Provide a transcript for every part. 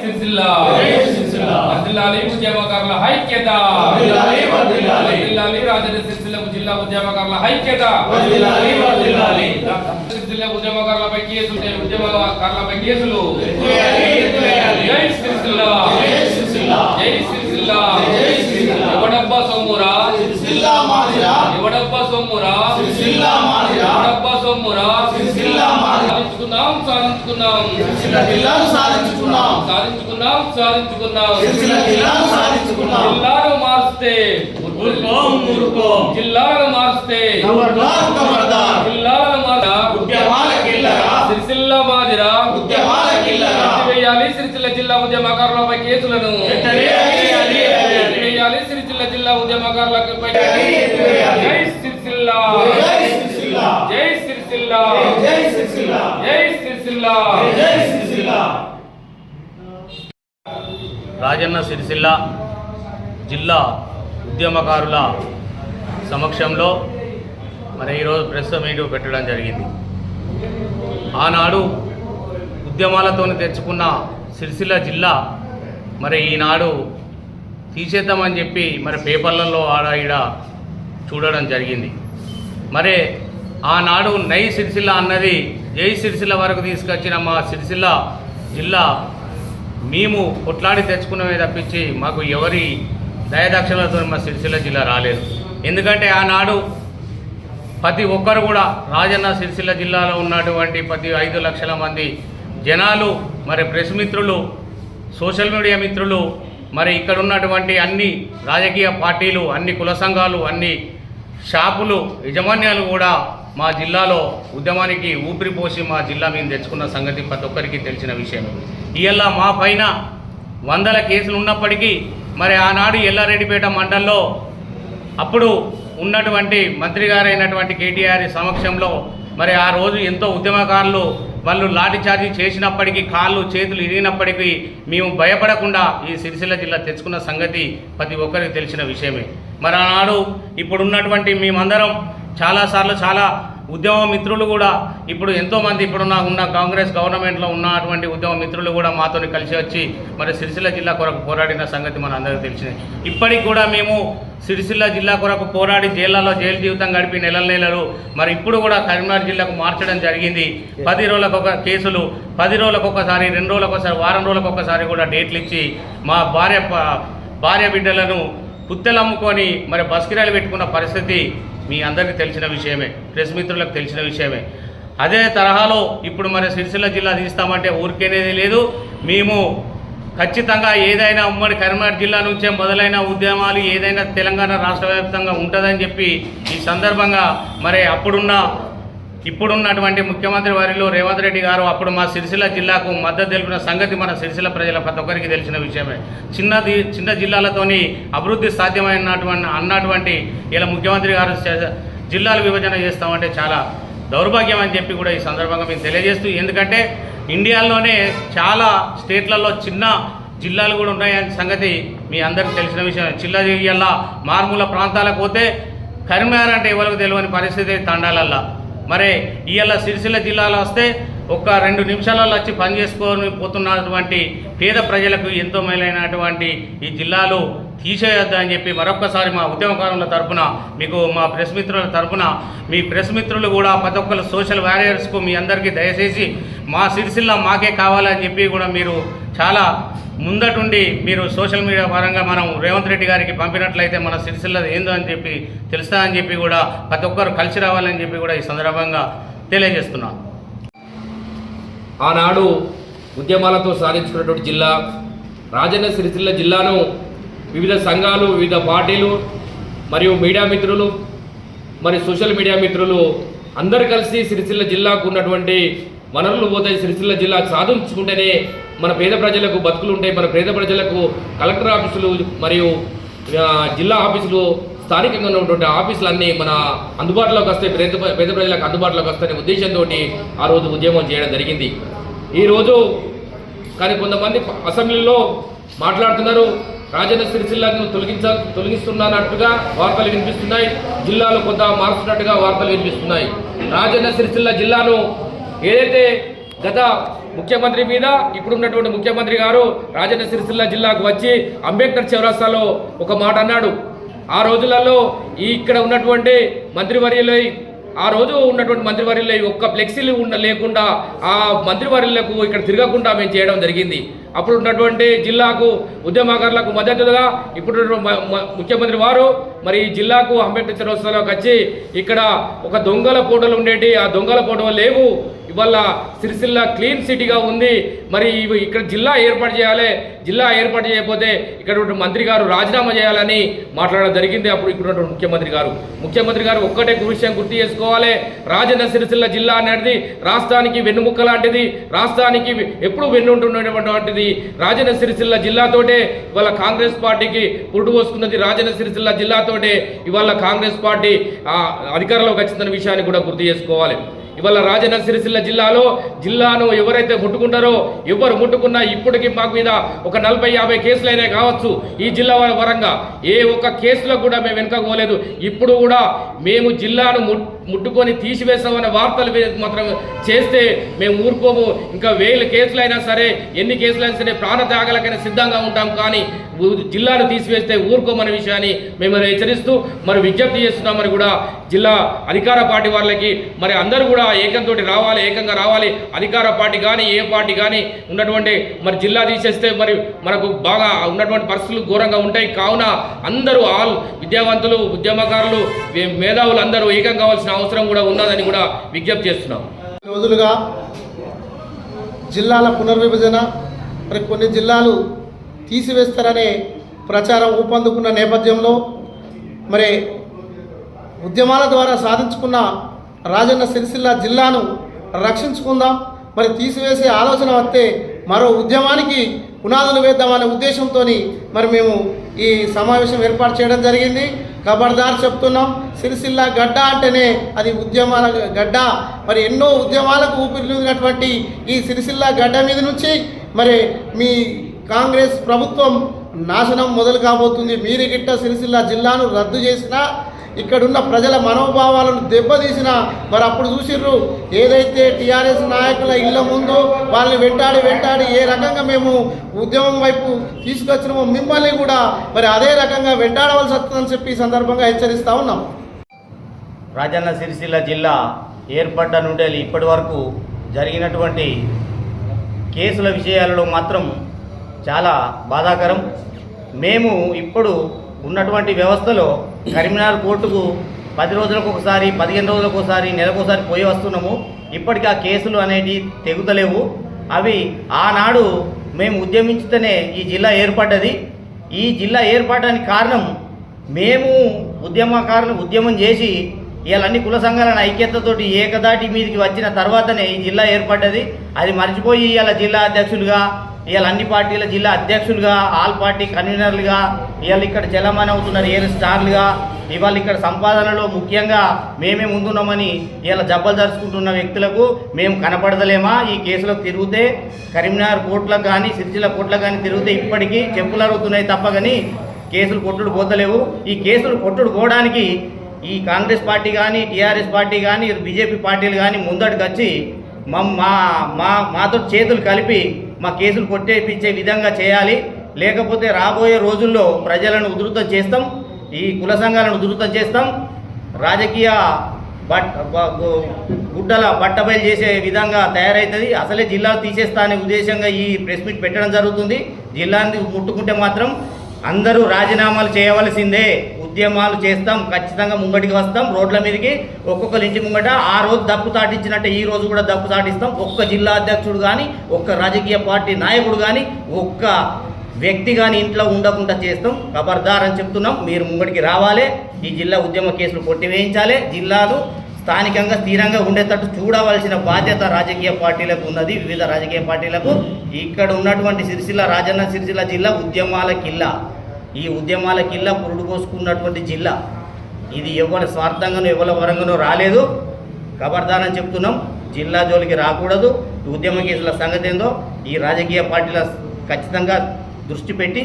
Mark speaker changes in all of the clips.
Speaker 1: సిరిసిల్ల.
Speaker 2: జై సిరిసిల్ల.
Speaker 1: వర్ధిల్లాలి ఉద్యమకారుల ఐక్యత.
Speaker 2: వర్ధిల్లాలి, వర్ధిల్లాలి.
Speaker 1: వర్ధిల్లాలి రాజన్న సిరిసిల్ల జిల్లా ఉద్యమకారుల ఐక్యత. సిరిసిల్ల ఉద్యమకారులపై కేసులు ఉద్యమకారులపై కేసులు. జై సిరిసిల్ల.
Speaker 2: జై సిరిసిల్ల.
Speaker 1: ఎవడబ్బా సొమ్మురా? ఎవడబ్బా సొమ్మురా? ఎవడబ్బా సొమ్మురా
Speaker 2: సిరిసిల్ల మాదిరా
Speaker 1: సాధించుకున్నాం సాధించుకున్నాం
Speaker 2: సిరిసిల్ల జిల్లాను సాధించుకున్నాం
Speaker 1: సాధించుకున్నాం సాధించుకున్నాం
Speaker 2: సిరిసిల్ల జిల్లాను సాధించుకున్నాం
Speaker 1: జిల్లాను మారిస్తే. జిల్లాను మారిస్తే.
Speaker 2: ఉద్యమాలకెళ్ళరా
Speaker 1: సిరిసిల్ల మాదిరా. వేయాలి సిరిసిల్ల జిల్లా ఉద్యమకారులపై కేసులను. వేయాలి సిరిసిల్ల జిల్లా ఉద్యమకారులపై. జై సిరిసిల్ల.
Speaker 2: జై సిరిసిల్ల.
Speaker 1: జై సిరిసిల్ల
Speaker 2: జై సిరిసిల్ల.
Speaker 1: జై సిరిసిల్ల
Speaker 2: జై సిరిసిల్ల.
Speaker 3: రాజన్న సిరిసిల్ల జిల్లా ఉద్యమకారుల సమక్షంలో మరి ఈరోజు ప్రెస్ మీట్ పెట్టడం జరిగింది ఆనాడు ఉద్యమాలతో తెచ్చుకున్న సిరిసిల్ల జిల్లా మరి ఈనాడు తీసేద్దామని చెప్పి మరి పేపర్లలో ఆడ ఈడ చూడడం జరిగింది మరి ఆనాడు నై సిరిసిల్ల అన్నది జై సిరిసిల్ల వరకు తీసుకొచ్చిన మా సిరిసిల్ల జిల్లా. మేము కొట్లాడి తెచ్చుకున్నమే తప్పించి మాకు ఎవరి దయదక్షిణలతో మా సిరిసిల్ల జిల్లా రాలేదు. ఎందుకంటే ఆనాడు ప్రతి ఒక్కరు కూడా రాజన్న సిరిసిల్ల జిల్లాలో ఉన్నటువంటి ప్రతి ఐదు లక్షల మంది జనాలు మరి ప్రెస్ మిత్రులు సోషల్ మీడియా మిత్రులు మరి ఇక్కడ ఉన్నటువంటి అన్ని రాజకీయ పార్టీలు అన్ని కుల సంఘాలు అన్ని షాపులు యజమాన్యాలు కూడా మా జిల్లాలో ఉద్యమానికి ఊపిరి పోసి మా జిల్లా మేము తెచ్చుకున్న సంగతి ప్రతి ఒక్కరికి తెలిసిన విషయం ఇవాళ మా పైన వందల కేసులు ఉన్నప్పటికీ మరి ఆనాడు ఎల్లారెడ్డిపేట మండలంలో అప్పుడు ఉన్నటువంటి మంత్రి గారైనటువంటి కేటీఆర్ సమక్షంలో మరి ఆ రోజు ఎంతో ఉద్యమకారులు వాళ్ళు లాఠీ చార్జీ చేసినప్పటికీ కాళ్ళు చేతులు ఇరిగినప్పటికీ మేము భయపడకుండా ఈ సిరిసిల్ల జిల్లా తెచ్చుకున్న సంగతి ప్రతి ఒక్కరికి తెలిసిన విషయమే. మరి ఆనాడు ఇప్పుడున్నటువంటి మేమందరం చాలాసార్లు చాలా ఉద్యమ మిత్రులు కూడా ఇప్పుడు ఎంతోమంది ఇప్పుడున్న ఉన్న కాంగ్రెస్ గవర్నమెంట్లో ఉన్నటువంటి ఉద్యమ మిత్రులు కూడా మాతో కలిసి వచ్చి మరి సిరిసిల్ల జిల్లా కొరకు పోరాడిన సంగతి మన అందరికీ తెలిసింది. ఇప్పటికి కూడా మేము సిరిసిల్ల జిల్లా కొరకు పోరాడి జైళ్ళలో జైలు జీవితం గడిపి నెలల నెలలు మరి ఇప్పుడు కూడా కరీంనగర్ జిల్లాకు మార్చడం జరిగింది. పది రోజులకు ఒక కేసులు పది రోజులకు ఒకసారి రెండు రోజులకు ఒకసారి వారం రోజులకు ఒకసారి కూడా డేట్లు ఇచ్చి మా భార్య భార్య బిడ్డలను పుత్తెలు అమ్ముకొని మరి బస్కిరాలు పెట్టుకున్న పరిస్థితి మీ అందరికీ తెలిసిన విషయమే ప్రెస్ మిత్రులకు తెలిసిన విషయమే. అదే తరహాలో ఇప్పుడు మరి సిరిసిల్ల జిల్లా తీస్తామంటే ఊరికేనేది లేదు. మేము ఖచ్చితంగా ఏదైనా ఉమ్మడి కరీంనగర్ జిల్లా నుంచే మొదలైన ఉద్యమాలు ఏదైనా తెలంగాణ రాష్ట్ర వ్యాప్తంగా ఉంటుందని చెప్పి ఈ సందర్భంగా మరి అప్పుడున్న ఇప్పుడున్నటువంటి ముఖ్యమంత్రి వారిలో రేవంత్ రెడ్డి గారు అప్పుడు మా సిరిసిల్ల జిల్లాకు మద్దతు తెలిపిన సంగతి మన సిరిసిల్ల ప్రజల ప్రతి ఒక్కరికి తెలిసిన విషయమే. చిన్నది చిన్న జిల్లాలతోని అభివృద్ధి సాధ్యమైనటువంటి అన్నటువంటి ఇలా ముఖ్యమంత్రి గారు చే- జిల్లాలు విభజన చేస్తామంటే చాలా దౌర్భాగ్యం అని చెప్పి కూడా ఈ సందర్భంగా మేము తెలియజేస్తూ ఎందుకంటే ఇండియాలోనే చాలా స్టేట్లలో చిన్న జిల్లాలు కూడా ఉన్నాయనే సంగతి మీ అందరికి తెలిసిన విషయం చిల్లా జిల్లా మారుమూల ప్రాంతాలకు పోతే కరీంనగర్ అంటే ఎవరికి తెలియని పరిస్థితి తండాలల్లా. మరి ఇవాళ సిరిసిల్ల జిల్లాలో వస్తే ఒక రెండు నిమిషాలలో వచ్చి పనిచేసుకొని పోతున్నటువంటి పేద ప్రజలకు ఎంతో మేలైనటువంటి ఈ జిల్లాలో తీసేయొద్దు అని చెప్పి మరొక్కసారి మా ఉద్యమకారుల తరపున మీకు మా ప్రెస్ మిత్రుల తరపున మీ ప్రెస్ మిత్రులు కూడా ప్రతి ఒక్కరు సోషల్ వారియర్స్కు మీ అందరికీ దయచేసి మా సిరిసిల్ల మాకే కావాలని చెప్పి కూడా మీరు చాలా ముందటుండి మీరు సోషల్ మీడియా పరంగా మనం రేవంత్ రెడ్డి గారికి పంపినట్లయితే మన సిరిసిల్ల ఏందో అని చెప్పి తెలుస్తుందని చెప్పి కూడా ప్రతి ఒక్కరు కలిసి రావాలని చెప్పి కూడా ఈ సందర్భంగా తెలియజేస్తున్నాను
Speaker 1: ఆనాడు ఉద్యమాలతో సాధించుకున్నటువంటి జిల్లా రాజన్న సిరిసిల్ల జిల్లాను వివిధ సంఘాలు వివిధ పార్టీలు మరియు మీడియా మిత్రులు మరి సోషల్ మీడియా మిత్రులు అందరు కలిసి సిరిసిల్ల జిల్లాకు ఉన్నటువంటి వనరులు పోతాయి సిరిసిల్ల జిల్లా సాధించుకుంటేనే మన పేద ప్రజలకు బతుకులు ఉంటాయి మన పేద ప్రజలకు కలెక్టర్ ఆఫీసులు మరియు జిల్లా ఆఫీసులు స్థానికంగా ఉన్నటువంటి ఆఫీసులన్నీ మన అందుబాటులోకి వస్తే పేద పేద ప్రజలకు అందుబాటులోకి వస్తాయనే ఉద్దేశంతో ఆ రోజు ఉద్యమం చేయడం జరిగింది. ఈరోజు కానీ కొంతమంది అసెంబ్లీలో మాట్లాడుతున్నారు రాజన్న సిరిసిల్లను తొలగించ తొలగిస్తున్నట్టుగా వార్తలు వినిపిస్తున్నాయి జిల్లాలో కొంత మారుస్తున్నట్టుగా వార్తలు వినిపిస్తున్నాయి. రాజన్న సిరిసిల్ల జిల్లాను ఏదైతే గత ముఖ్యమంత్రి మీద ఇప్పుడున్నటువంటి ముఖ్యమంత్రి గారు రాజన్న సిరిసిల్ల జిల్లాకు వచ్చి అంబేద్కర్ చౌరస్తాలో ఒక మాట అన్నాడు. ఆ రోజులలో ఈ ఇక్కడ ఉన్నటువంటి మంత్రివర్యులై ఆ రోజు ఉన్నటువంటి మంత్రివర్యులై ఒక్క ఫ్లెక్సీలు ఉన్న లేకుండా ఆ మంత్రివర్యులకు ఇక్కడ తిరగకుండా మేము చేయడం జరిగింది. అప్పుడు ఉన్నటువంటి జిల్లాకు ఉద్యమకారులకు మద్దతుగా ఇప్పుడు ముఖ్యమంత్రి వారు మరి ఈ జిల్లాకు అంబేద్కర్ చౌరస్తాలోకి వచ్చి ఇక్కడ ఒక దొంగల ఫోటోలు ఉండేటి ఆ దొంగల ఫోటోలు లేవు. ఇవాళ సిరిసిల్ల క్లీన్ సిటీగా ఉంది. మరి ఇవి ఇక్కడ జిల్లా ఏర్పాటు చేయాలి. జిల్లా ఏర్పాటు చేయకపోతే ఇక్కడ మంత్రి గారు రాజీనామా చేయాలని మాట్లాడడం జరిగింది. అప్పుడు ఇక్కడ ముఖ్యమంత్రి గారు. ముఖ్యమంత్రి గారు ఒక్కటే విషయం గుర్తు చేసుకోవాలి. రాజన్న సిరిసిల్ల జిల్లా అనేది రాష్ట్రానికి వెన్నుముక్క లాంటిది. రాష్ట్రానికి ఎప్పుడు వెన్నుంటున్నటువంటిది రాజన్న సిరిసిల్ల జిల్లాతోటే ఇవాళ కాంగ్రెస్ పార్టీకి పురుడు పోసుకున్నది రాజన్న సిరిసిల్ల జిల్లాతోటే ఇవాళ కాంగ్రెస్ పార్టీ అధికారంలోకి వచ్చిందన్న విషయాన్ని కూడా గుర్తు చేసుకోవాలి. ఇవాళ రాజన్న సిరిసిల్ల జిల్లాలో జిల్లాను ఎవరైతే ముట్టుకుంటారో ఎవరు ముట్టుకున్నా ఇప్పటికీ మాకు మీద ఒక నలభై యాభై కేసులైనా కావచ్చు ఈ జిల్లా పరంగా ఏ ఒక్క కేసులో కూడా మేము వెనుకపోలేదు ఇప్పుడు కూడా మేము జిల్లాను ముట్టుకొని తీసివేస్తామనే వార్తలు మాత్రం చేస్తే మేము ఊరుకోము. ఇంకా వేల కేసులైనా సరే ఎన్ని కేసులైనా సరే ప్రాణత్యాగాలకైనా సిద్ధంగా ఉంటాం. కానీ జిల్లాను తీసివేస్తే ఊరుకోమనే విషయాన్ని మేము హెచ్చరిస్తూ మరి విజ్ఞప్తి చేస్తున్నామని కూడా జిల్లా అధికార పార్టీ వాళ్ళకి మరి అందరూ కూడా ఏకంతో రావాలి ఏకంగా రావాలి. అధికార పార్టీ కానీ ఏ పార్టీ కానీ ఉన్నటువంటి మరి జిల్లా తీసేస్తే మరి మనకు బాగా ఉన్నటువంటి పరిస్థితులు ఘోరంగా ఉంటాయి. కావున అందరూ ఆల్ విద్యావంతులు ఉద్యమకారులు మేధావులు అందరూ ఏకం కావాల్సిన అవసరం కూడా ఉన్నదని కూడా విజ్ఞప్తి చేస్తున్నాం.
Speaker 4: రోజులుగా జిల్లాల పునర్విభజన మరి కొన్ని జిల్లాలు తీసివేస్తారనే ప్రచారం ఊపందుకున్న నేపథ్యంలో మరి ఉద్యమాల ద్వారా సాధించుకున్న రాజన్న సిరిసిల్ల జిల్లాను రక్షించుకుందాం. మరి తీసివేసే ఆలోచన వస్తే మరో ఉద్యమానికి పునాదులు వేద్దామనే ఉద్దేశంతో మరి మేము ఈ సమావేశం ఏర్పాటు చేయడం జరిగింది. ఖబర్దార్ చెప్తున్నాం సిరిసిల్ల గడ్డ అంటేనే అది ఉద్యమాల గడ్డ. మరి ఎన్నో ఉద్యమాలకు ఊపిరినటువంటి ఈ సిరిసిల్ల గడ్డ మీద నుంచి మరి మీ కాంగ్రెస్ ప్రభుత్వం నాశనం మొదలు కాబోతుంది. మీరు గిట్ట సిరిసిల్ల జిల్లాను రద్దు చేసినా ఇక్కడున్న ప్రజల మనోభావాలను దెబ్బతీసిన మరి అప్పుడు చూసిర్రు ఏదైతే టీఆర్ఎస్ నాయకుల ఇళ్ళ ముందు వాళ్ళని వెంటాడి వెంటాడి ఏ రకంగా మేము ఉద్యమం వైపు తీసుకొచ్చినామో మిమ్మల్ని కూడా మరి అదే రకంగా వెంటాడవలసి వస్తుందని చెప్పి ఈ సందర్భంగా హెచ్చరిస్తా ఉన్నాం.
Speaker 5: రాజన్న సిరిసిల్ల జిల్లా ఏర్పడ్డ నుండి ఇప్పటి వరకు జరిగినటువంటి కేసుల విషయాలలో మాత్రం చాలా బాధాకరం. మేము ఇప్పుడు ఉన్నటువంటి వ్యవస్థలో కరీంనగర్ కోర్టుకు పది రోజులకు ఒకసారి పదిహేను రోజులకు ఒకసారి నెలకు ఒకసారి పోయి వస్తున్నాము. ఇప్పటికీ ఆ కేసులు అనేవి తెగుతలేవు. అవి ఆనాడు మేము ఉద్యమించితేనే ఈ జిల్లా ఏర్పడ్డది. ఈ జిల్లా ఏర్పడడానికి కారణం మేము ఉద్యమకారులు ఉద్యమం చేసి ఇవన్నీ కుల సంఘాలను ఐక్యతతోటి ఏకదాటి మీదకి వచ్చిన తర్వాతనే ఈ జిల్లా ఏర్పడ్డది. అది మర్చిపోయి ఇవాళ జిల్లా అధ్యక్షులుగా ఇవాళ అన్ని పార్టీల జిల్లా అధ్యక్షులుగా ఆల్ పార్టీ కన్వీనర్లుగా ఇవాళ ఇక్కడ చలమాన్ అవుతున్నారు ఏరు స్టార్లుగా. ఇవాళ ఇక్కడ సంపాదనలో ముఖ్యంగా మేమే ముందున్నామని ఇవాళ జబ్బలు జరుచుకుంటున్న వ్యక్తులకు మేము కనపడదలేమా ఈ కేసులో తిరిగితే కరీంనగర్ కోర్టులకు కానీ సిరిసిల్ల కోర్టులకు కానీ తిరిగితే ఇప్పటికీ చెప్పులు అరుగుతున్నాయి తప్ప కానీ కేసులు కొట్టుడు పోతలేవు. ఈ కేసులు కొట్టుడు పోవడానికి ఈ కాంగ్రెస్ పార్టీ కానీ టీఆర్ఎస్ పార్టీ కానీ బీజేపీ పార్టీలు కానీ ముందటికి వచ్చి మా మా మా మాతో చేతులు కలిపి మా కేసులు కొట్టేపించే విధంగా చేయాలి. లేకపోతే రాబోయే రోజుల్లో ప్రజలను ఉధృతం చేస్తాం. ఈ కుల సంఘాలను ఉధృతం చేస్తాం. రాజకీయ బట్ గుడ్డల బట్టబయలు చేసే విధంగా తయారవుతుంది అసలే జిల్లాలు తీసేస్తా అనే ఉద్దేశంగా ఈ ప్రెస్ మీట్ పెట్టడం జరుగుతుంది. జిల్లాని ముట్టుకుంటే మాత్రం అందరూ రాజీనామాలు చేయవలసిందే. ఉద్యమాలు చేస్తాం ఖచ్చితంగా ముంగటికి వస్తాం. రోడ్ల మీదకి ఒక్కొక్క ఇంటి ముంగట ఆ రోజు దప్పు తాటించినట్టే ఈ రోజు కూడా దప్పు తాటిస్తాం. ఒక్క జిల్లా అధ్యక్షుడు కానీ ఒక్క రాజకీయ పార్టీ నాయకుడు కానీ ఒక్క వ్యక్తి కానీ ఇంట్లో ఉండకుండా చేస్తాం. ఖబర్దార్ అని చెప్తున్నాం. మీరు ముంగడికి రావాలి. ఈ జిల్లా ఉద్యమ కేసులు కొట్టివేయించాలి. జిల్లాలు స్థానికంగా స్థిరంగా ఉండేటట్టు చూడవలసిన బాధ్యత రాజకీయ పార్టీలకు ఉన్నది. వివిధ రాజకీయ పార్టీలకు. ఇక్కడ ఉన్నటువంటి సిరిసిల్ల రాజన్న సిరిసిల్ల జిల్లా ఉద్యమాల కిల్లా. ఈ ఉద్యమాల కిల్లా పురుడు పోసుకున్నటువంటి జిల్లా. ఇది ఎవరి స్వార్థంగానో ఎవరి వరంగానో రాలేదు. ఖబర్దార్ అని చెప్తున్నాం. జిల్లా జోలికి రాకూడదు. ఉద్యమ కేసుల సంగతి ఏందో ఈ రాజకీయ పార్టీల ఖచ్చితంగా దృష్టి పెట్టి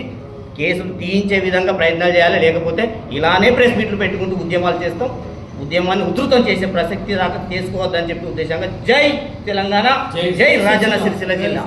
Speaker 5: కేసులు తీయించే విధంగా ప్రయత్నాలు చేయాలి. లేకపోతే ఇలానే ప్రెస్ మీట్లు పెట్టుకుంటూ ఉద్యమాలు చేస్తాం. ఉద్యమాన్ని ఉధృతం చేసే ప్రసక్తి దాకా తీసుకోవద్దని చెప్పి ఉద్దేశంగా జై తెలంగాణ.
Speaker 1: జై
Speaker 5: జై రాజన్న సిరిసిల్ల జిల్లా.